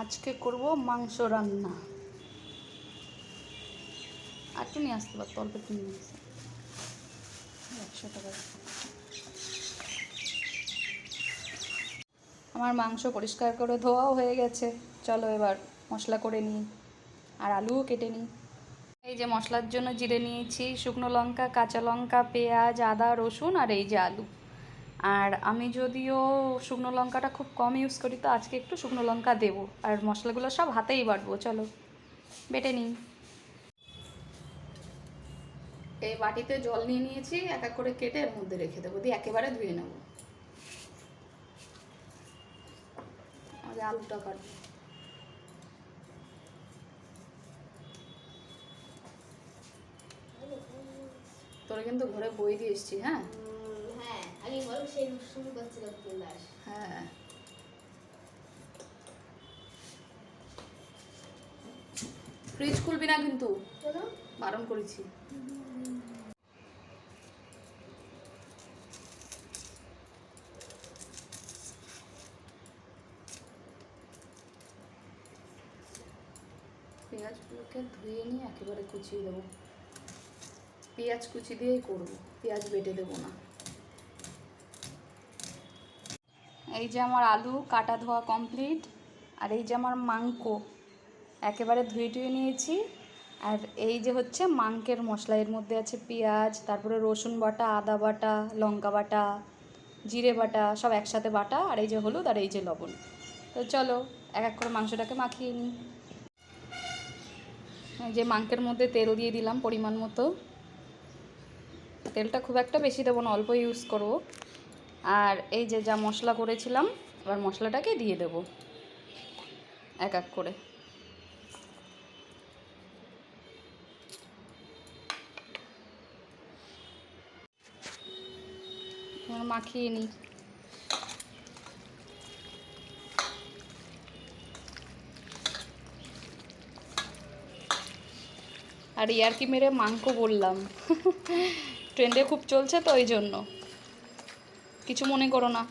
আজকে করব মাংস রান্না। আর একটু নিয়ে আসতে পারতো, অল্প একটু নিয়ে একশো টাকা আমার মাংস পরিষ্কার করে ধোয়াও হয়ে গেছে। চলো এবার মশলা করে নিই আর আলুও কেটে নিই। এই যে মশলার জন্য জিরে নিয়েছি, শুকনো লঙ্কা, কাঁচা লঙ্কা, পেঁয়াজ, আদা, রসুন আর এই যে আলু। আর আমি যদিও শুকনো লঙ্কাটা খুব কম ইউজ করি, তো আজকে একটু শুকনো লঙ্কা দেবো। আর মশলাগুলো সব হাতেই বাটবো, চলো, বেটে নিই। এই বাটিতে জল নিয়ে নিয়েছি, এক এক করে কেটে এর মধ্যে রেখে দেবো, দিয়ে একেবারে ধুয়ে নেব। আলুটা কাটবো। তোরা কিন্তু ঘরে বই দিয়ে এসছি হ্যাঁ? আমি বল সেই শুরু করছিলাম ক্লাস হ্যাঁ। ফ্রিজ খুলবি না কিন্তু? বারণ করেছি। পেঁয়াজগুলোকে ধুয়ে নিয়ে একেবারে কুচিয়ে দেবো। পেঁয়াজ কুচি দিয়েই করব পেঁয়াজ বেটে দেবো না। এই যে আমার আলু কাটা ধোয়া কমপ্লিট আর এই যে আমার মাংকো একেবারে ধুয়ে টুয়ে নিয়েছি। আর এই যে হচ্ছে মাংকের মশলা, এর মধ্যে আছে পেঁয়াজ, তারপরে রসুন বাটা, আদা বাটা, লঙ্কা বাটা, জিরে বাটা, সব একসাথে বাটা, আর এই যে হলুদ, আর এই যে লবণ। তো চলো, এক এক করে মাংসটাকে মাখিয়ে নিই। যে মাংকের মধ্যে তেল দিয়ে দিলাম পরিমাণ মতো। তেলটা খুব একটা বেশি দেবো না, অল্প ইউজ করব। আর এই যে যা মশলা করেছিলাম, এবার মশলাটাকে দিয়ে দেব। এক এক করে। মাখিয়ে নিই। আর ইয়ারকি মেরে মাংকো বললাম। ট্রেন্ডে খুব চলছে তো, ওই জন্য। কিছু মনে করো না।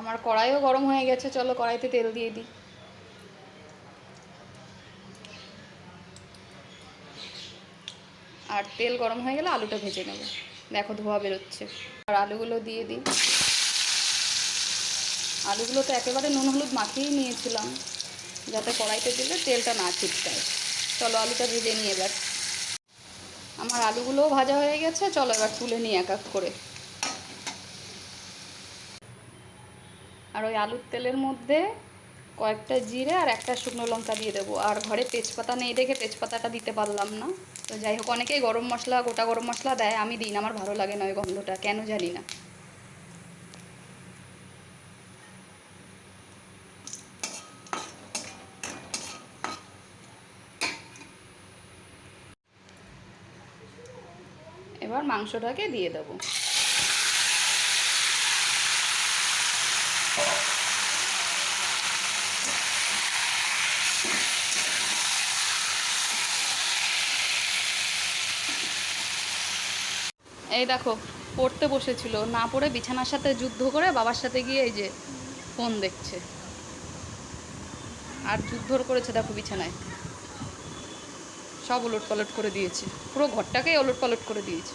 আমার কড়াইও গরম হয়ে গেছে, চলো কড়াইতে তেল দিয়ে দিই। আর তেল গরম হয়ে গেলে আলুটা ভেজে নেব। দেখো ধোয়া বেরোচ্ছে। আর আলুগুলো দিয়ে দিই। আলুগুলো তো একেবারে নুন হলুদ মাখিয়েই নিয়েছিলাম। যাতে কড়াইতে দিলে তেলটা না ছিটকায়। চলো আলুটা ভেজে নিয়ে এবার। আমার আলুগুলোও ভাজা হয়ে গেছে, চলো এবার তুলে নিই এক এক করে। আর ওই আলুর তেলের মধ্যে কয়েকটা জিরে আর একটা শুকনো লঙ্কা দিয়ে দেবো। আর ঘরে তেজপাতা নেই দেখে তেজপাতাটা দিতে পারলাম না। তো যাই হোক, অনেকেই গরম মশলা, গোটা গরম মশলা দেয়, আমি দিই না, আমার ভালো লাগে না ওই গন্ধটা, কেন জানি না। এবার মাংসটাকে দিয়ে দেবো। এই দেখো, পড়তে বসেছিল। না পড়ে বিছানার সাথে যুদ্ধ করে বাবার সাথে গিয়ে এই যে ফোন দেখছে। আর যুদ্ধ করেছে দেখো বিছানায়। সব ওলট পালট করে দিয়েছে। পুরো ঘরটাকেই ওলট পালট করে দিয়েছে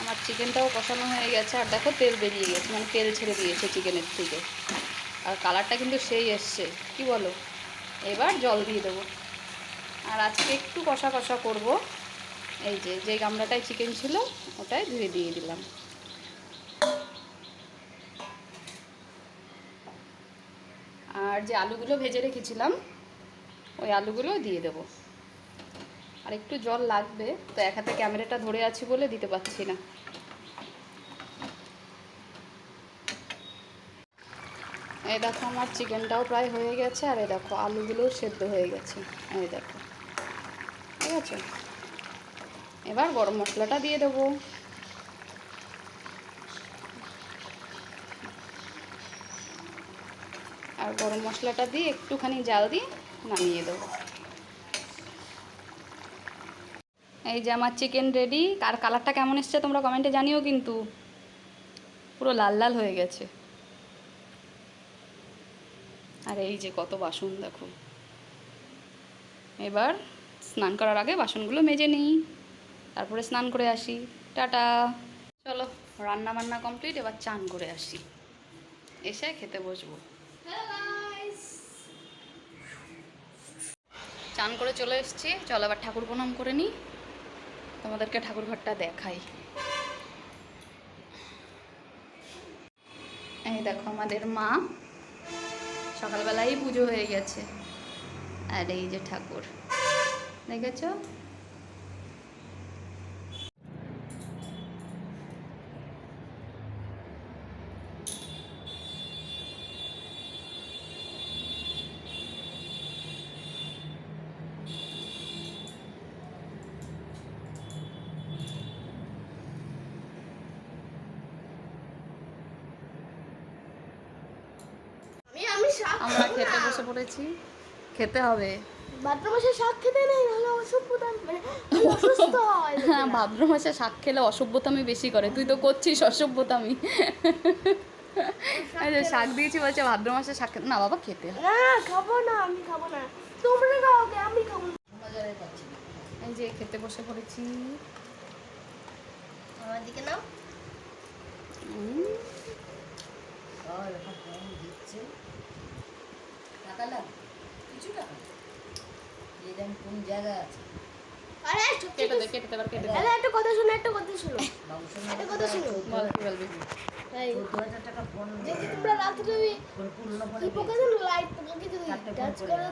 আমার চিকেনটাও কষানো হয়ে গেছে। আর দেখো তেল বেরিয়ে গেছে মানে তেল ছেড়ে দিয়েছে চিকেনের থেকে। আর কালারটা কিন্তু সেই এসছে, কি বলো? এবার জল দিয়ে দেবো। আর আজকে একটু কষা কষা করব। এই যে যে গামলাটায় চিকেন ছিল, ওটাই ধুয়ে দিয়ে দিলাম। আর যে আলুগুলো ভেজে রেখেছিলাম, ওই আলুগুলো দিয়ে দেবো। আর একটু জল লাগবে, তো এক হাতে ক্যামেরাটা ধরে আছি বলে দিতে পারছি না। এই দেখো আমার চিকেনটাও প্রায় হয়ে গেছে, আর এই দেখো আলুগুলোও সেদ্ধ হয়ে গেছে। এই দেখো। ঠিক আছে? এবার গরম মশলাটা দিয়ে দেবো। আর গরম মশলাটা দিয়ে একটুখানি জাল দিয়ে নামিয়ে দেবো। এই যে আমার চিকেন রেডি। আর কালারটা কেমন এসছে তোমরা কমেন্টে জানিও কিন্তু। পুরো লাল লাল হয়ে গেছে। আর এই যে কত বাসন, দেখো। এবার স্নান করার আগে বাসনগুলো মেজে নিই। তারপরে স্নান করে আসি। টাটা। চলো রান্না বান্না কমপ্লিট, এবার চান করে আসি। এসে খেতে বসবো। চান করে চলে এসেছি। চলো আবার ঠাকুর প্রণাম করে নিই। তোমাদেরকে ঠাকুর ঘরটা দেখাই। এই দেখো, আমাদের মা সকালবেলাই পুজো হয়ে গেছে। আর এই যে ঠাকুর দেখেছ? আমরা খেতে বসে পড়েছি। খেতে হবে। ভাদ্র মাসে শাক খেতে নেই নাহলে অসভ্যতা মানে অসুস্থ হয় হ্যাঁ ভাদ্র মাসে শাক খেলে অসভ্যতামি বেশি করে। তুই তো করছিস অসভ্যতামি। শাক দিয়েছি বলছে ভাদ্র মাসে শাক খেতে না বাবা খেতে হয় না খাব না আমি খাব না। তোমরা খাও আমি খাব। এই যে খেতে বসে পড়েছি। আমার দিকে নাও। উম, কোন জায়গায় আছে? আরে কেটে দে কেটে দে কেটে দে। একটা কথা শোনো একটা কথা শোনো। বাবুসোনা একটা কথা শোনো। বল কি বলবি এই দু হাজার টাকা ফোন যে তোমরা রাত্রে ওই পূর্ণ কি পোকা লাইট টাচ করো